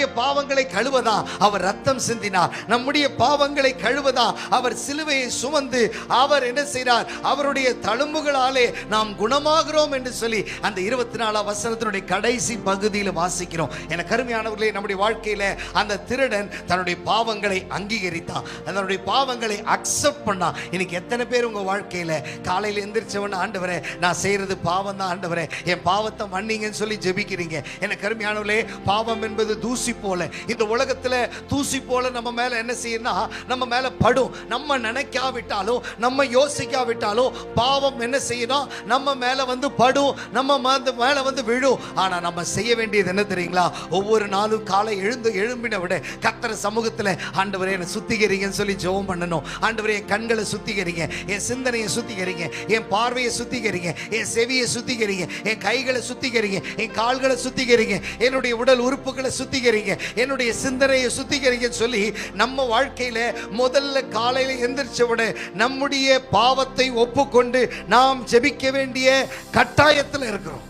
நம்முடைய பாவங்களை கழுவதா? அவர் ரத்தம் சிந்தினார். நம்முடைய பாவங்களை கழுவதா? அவர் சிலுவையை சுமந்து அவர் என்ன செய்கிறார் அவருடைய தழும்புகளாலே நாம் குணமாகிறோம் என்று சொல்லி அந்த இருபத்தி நாலாம் வசனத்தினுடைய கடைசி பகுதியில் வாசிக்கிறோம். என கருமையானவர்களே நம்முடைய வாழ்க்கையில அந்த திருடன் தன்னுடைய பாவங்களை அங்கீகரித்தான். தன்னுடைய பாவங்களை அக்செப்ட் பண்ணா. இன்னைக்கு எத்தனை பேர் உங்க வாழ்க்கையில காலையில் எந்திரிச்சவன ஆண்டவரே நான் செய்யறது பாவம் தான் ஆண்டவரே. என் பாவத்தை மன்னிங்கன்னு சொல்லி ஜெபிக்கிறீங்க. என கருமையானவர்களே பாவம் என்பது தூசி போல. இந்த உலகத்துல தூசி போல நம்ம மேல என்ன செய்யணும்னா நம்ம மேல படும். நம்ம நினைக்காவிட்டாலும் நம்ம யோசிக்காவிட்டாலும் பாவம் என்ன செய்யணும் நம்ம மேல வந்து படும். நம்ம வந்து மேல வந்து விழும். ஆனா நம்ம செய்ய வேண்டியது என்ன தெரியுங்களா? ஒவ்வொரு நாளும் காலை எழுந்து எழும்பின விட கத்திர சமூகத்தில் ஆண்டவரே என்னை சுத்திகரிங்கன்னு சொல்லி ஜெபம் பண்ணணும். ஆண்டவரே என் கண்களை சுத்திகரிங்க. என் சிந்தனையை சுத்திகரிங்க. என் பார்வையை சுத்திகரிங்க. என் செவியை சுத்திகரிங்க. என் கைகளை சுத்திகரிங்க. என் கால்களை சுத்திகரிங்க. என்னுடைய உடல் உறுப்புகளை சுத்திகரிங்க என்னுடைய சிந்தனையை சுத்திகரிங்கன்னு சொல்லி நம்ம வாழ்க்கையில முதல்ல காலையில எந்திரிச்ச உடனே நம்முடைய பாவத்தை ஒப்புக்கொண்டு நாம் ஜெபிக்க வேண்டிய கட்டாயத்தில் இருக்கிறோம்.